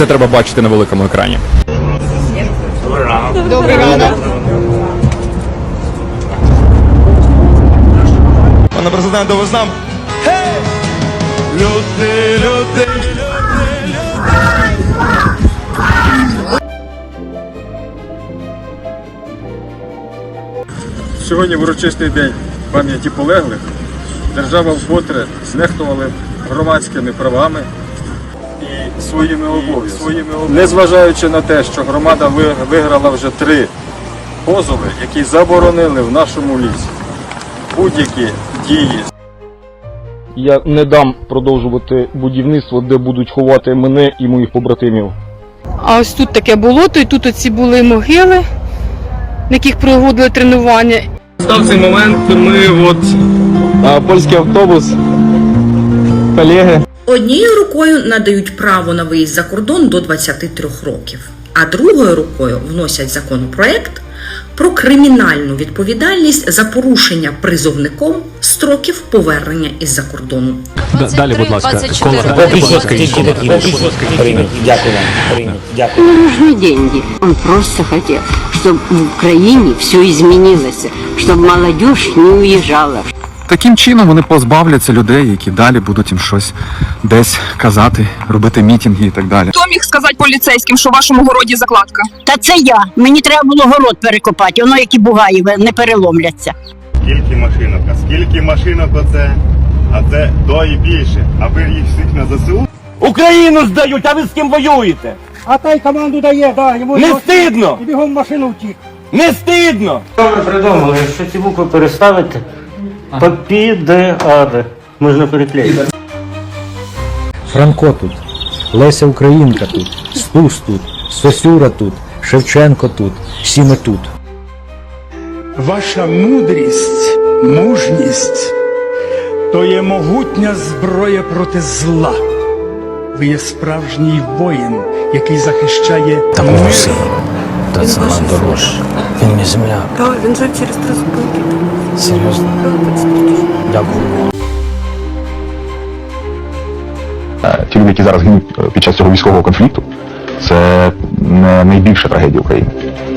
це треба бачити на великому екрані. Добрий ранок. Пане президенте, ви з нам. Гей! Люди, люди, Сьогодні в урочистий день пам'яті полеглих держава вкотре знехтувала громадськими правами своїми обов'язками. Незважаючи на те, що громада виграла вже три позови, які заборонили в нашому лісі будь-які дії Я не дам продовжувати будівництво, де будуть ховати мене і моїх побратимів. А ось тут таке болото, і тут оці були могили, на яких проводили тренування. Став цей момент, ми от а, польський автобус, колеги. Однією рукою надають право на виїзд за кордон до 23 років, а другою рукою вносять законопроект про кримінальну відповідальність за порушення призовником строків повернення із-за кордону. Далі, будь ласка, коло Дякую вам. Прийнято. Дякую. Не нужны деньги. Он просто хотел, чтобы в Украине все изменилось, чтобы молодежь не уезжала, Таким чином вони позбавляться людей, які далі будуть їм щось десь казати, робити мітинги і так далі. Хто міг сказати поліцейським, що в вашому городі закладка? Та це я. Мені треба було город перекопати, воно як і бугаї не переломляться. Скільки машинок? А скільки машинок оце? А це то і більше. Аби їх всіх на ЗСУ. Україну здають, а ви з ким воюєте? А та й команду дає, да, йому Не стидно! і бігом в машину втік. Не стидно! Що ми придумали? Що ці букви переставити? Попідеаде. Можна переклеїти. Франко тут, Леся Українка тут, Стус тут, Сосюра тут, Шевченко тут, всі ми тут. Ваша мудрість, мужність то є могутня зброя проти зла. Ви є справжній воїн, який захищає мир. Та це дорож. Він не земля. Так, він жив через три зупинки. Серйозно. Дякую. ті люди, які зараз гинуть е, під час цього військового конфлікту, це не найбільша трагедія України.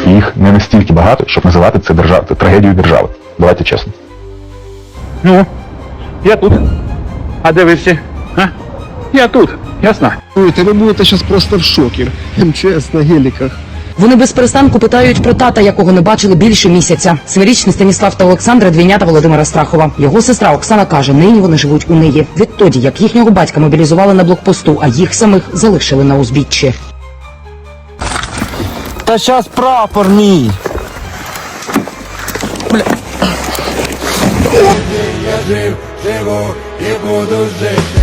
Їх не настільки багато, щоб називати це держав... це трагедією держави. Давайте чесно. Ну, я тут. А де ви всі? А? Я тут, ясно. Ви будете зараз просто в шокі. МЧС на геліках. Вони без перестанку питають про тата, якого не бачили більше місяця. Семирічний Станіслав та Олександра двійнята Володимира Страхова. Його сестра Оксана каже, нині вони живуть у неї. Відтоді, як їхнього батька мобілізували на блокпосту, а їх самих залишили на узбіччі. Та щас прапор мій. І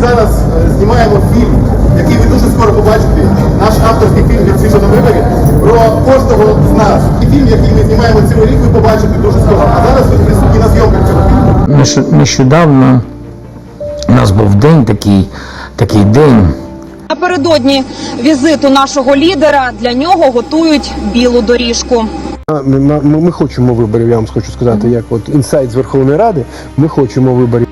Зараз е, знімаємо фільм, який ви дуже скоро побачите. Наш авторський фільм від свіжо на виборі про кожного з нас. І фільм, який ми знімаємо цілий рік, ви побачите дуже скоро. А зараз ви присутні на зйомках цього фільму. Нещодавно у нас був день такий, такий день. Напередодні візиту нашого лідера для нього готують білу доріжку. Ми, ми, ми хочемо виборів, я вам хочу сказати, як от інсайт з Верховної Ради. Ми хочемо виборів.